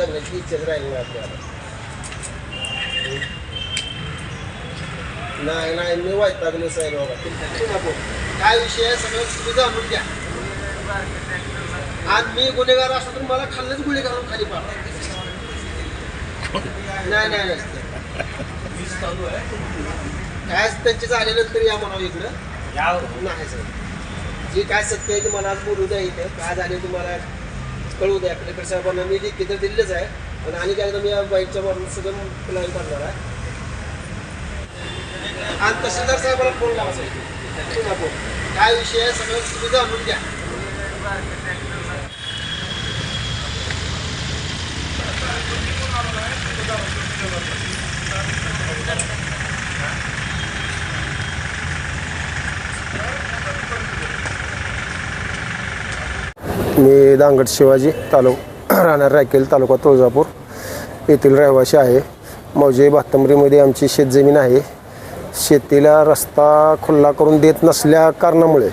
इच्छाच राहिली नाही आपल्याला. नाही नाही मी वैतागलो साहेब बाबा. काय विषय आहे? सगळं तुम्ही जाणून घ्या. आज मी गुन्हेगार असतो तर मला खाल्लंच गुळी घालून खाली पाडा. नाही नाही नाही. काय त्यांचे झाल्यानंतर या म्हणावं इकडं. नाही सर. जे काय सत्य आहे ते मला आज बोलू द्या इथं. काय झाले तुम्हाला? कळू द्या. कलेक्टर साहेबांना मी लिखी तर दिलेलंच आहे पण आणि काय मी या बाईकच्या वरून सगळं प्लॅन करणार आहे. आणि तहसीलदार साहेबाला फोन लावा साहेब. काय विषय आहे सगळं तुम्ही जाणून घ्या मी दांगड शिवाजी तालुक राहणार रायकेल तालुका तुळजापूर. येथील रहिवासी आहे. मौजे बातंबरीमध्ये आमची शेतजमीन आहे. शेतीला रस्ता खुल्ला करून देत नसल्या कारणामुळे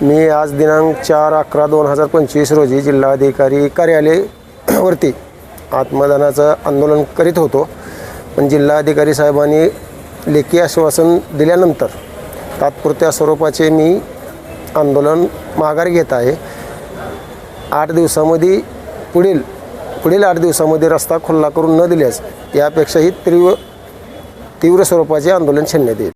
मी आज दिनांक चार अकरा दोन हजार पंचवीस रोजी जिल्हाधिकारी कार्यालयवरती आत्मदानाचं आंदोलन करीत होतो. पण जिल्हाधिकारी साहेबांनी लेखी आश्वासन दिल्यानंतर तात्पुरत्या स्वरूपाचे मी आंदोलन माघार घेत आहे. आठ दिवसामध्ये पुढील पुढील आठ दिवसामध्ये रस्ता खुल्ला करून न दिल्यास यापेक्षाही तीव्र तीव्र स्वरूपाचे आंदोलन छेडण्यात येईल.